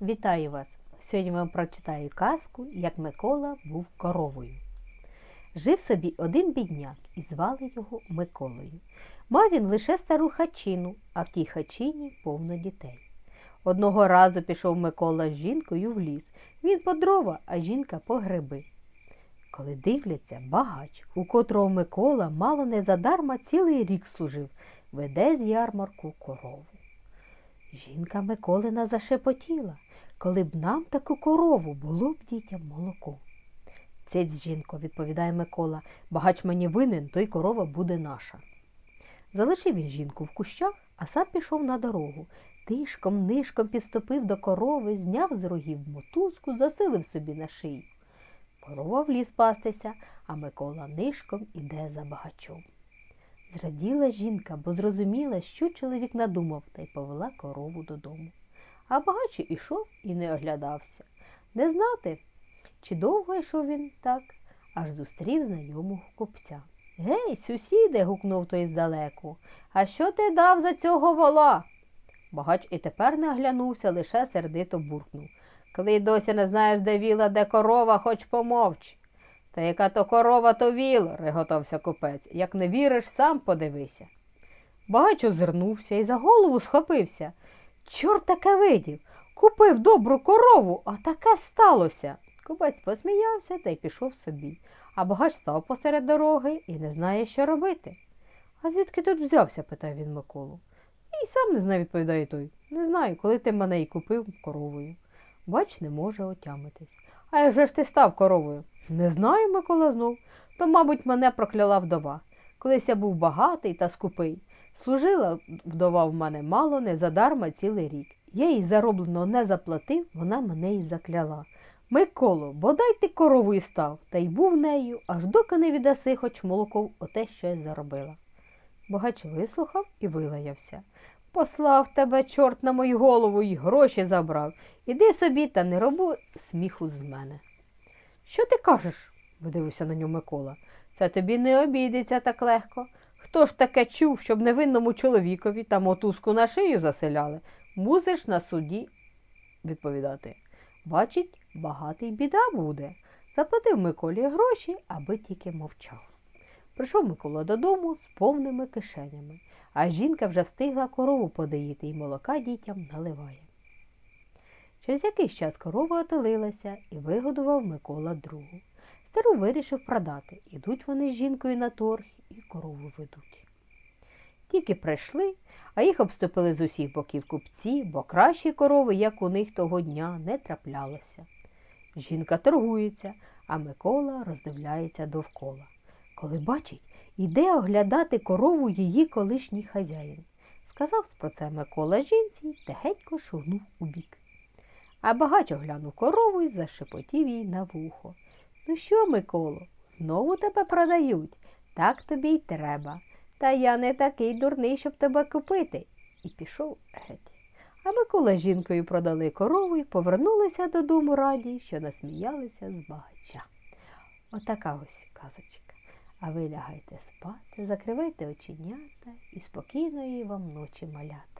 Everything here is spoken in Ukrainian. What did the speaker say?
Вітаю вас! Сьогодні вам прочитаю казку, як Микола був коровою. Жив собі один бідняк і звали його Миколою. Мав він лише стару хачину, а в тій хачині повно дітей. Одного разу пішов Микола з жінкою в ліс. Він по дрова, а жінка по гриби. Коли дивляться, багач, у котрого Микола мало не задарма цілий рік служив, веде з ярмарку корову. Жінка Миколина зашепотіла, коли б нам таку корову було б дітям молоко. Цець, жінко, відповідає Микола, багач мені винен, то й корова буде наша. Залишив він жінку в кущах, а сам пішов на дорогу. Тишком нишком підступив до корови, зняв з рогів мотузку, засилив собі на шию. Корова в ліс пастися, а Микола нишком іде за багачом. Зраділа жінка, бо зрозуміла, що чоловік надумав, та й повела корову додому. А багач ішов і не оглядався. Не знати, чи довго йшов він так, аж зустрів знайомого купця. Гей, сусіде, гукнув той здалеку, а що ти дав за цього вола? Багач і тепер не оглянувся, лише сердито буркнув. Коли досі не знаєш, де віла, де корова, хоч помовч. Та яка то корова, то віл, реготався купець. Як не віриш, сам подивися. Багач озирнувся і за голову схопився. Чорт таке видів. Купив добру корову, а таке сталося. Купець посміявся та й пішов собі, а багач став посеред дороги і не знає, що робити. А звідки тут взявся? питав він Миколу. І сам не знає, відповідає той. Не знаю, коли ти мене і купив коровою. Бач, не може отямитись. А як же ж ти став коровою? Не знаю, Микола знов. То, мабуть, мене прокляла вдова. Колись я був багатий та скупий. Служила вдова в мене мало, не задарма цілий рік. Я їй зароблено не заплатив, вона мене й закляла. Миколо, бодай ти коровою став, та й був нею, аж доки не віддаси хоч молоко оте, що я заробила. Богач вислухав і вилаявся. Послав тебе, чорт на мою голову, й гроші забрав. Іди собі та не роби сміху з мене. Що ти кажеш? видивився на нього Микола. Це тобі не обійдеться так легко. Хто ж таке чув, щоб невинному чоловікові та мотузку на шию заселяли? Мусиш на суді відповідати. Бачить, багатий біда буде. Заплатив Миколі гроші, аби тільки мовчав. Прийшов Микола додому з повними кишенями, а жінка вже встигла корову подоїти і молока дітям наливає. Через якийсь час корова отелилася і вигодував Микола другу. Стару вирішив продати. Ідуть вони з жінкою на торг і корову ведуть. Тільки прийшли, а їх обступили з усіх боків купці, бо кращі корови, як у них того дня, не траплялося. Жінка торгується, а Микола роздивляється довкола. Коли бачить, іде оглядати корову її колишній хазяїн. Сказав про це Микола жінці та гетько шугнув у бік. А багач оглянув корову і зашепотів їй на вухо. Ну що, Миколо, знову тебе продають? Так тобі й треба. Та я не такий дурний, щоб тебе купити. І пішов геть. А Микола з жінкою продали корову і повернулися додому раді, що насміялися з багача. Отака ось казочка. А ви лягайте спати, закривайте оченята і спокійної вам ночі малят.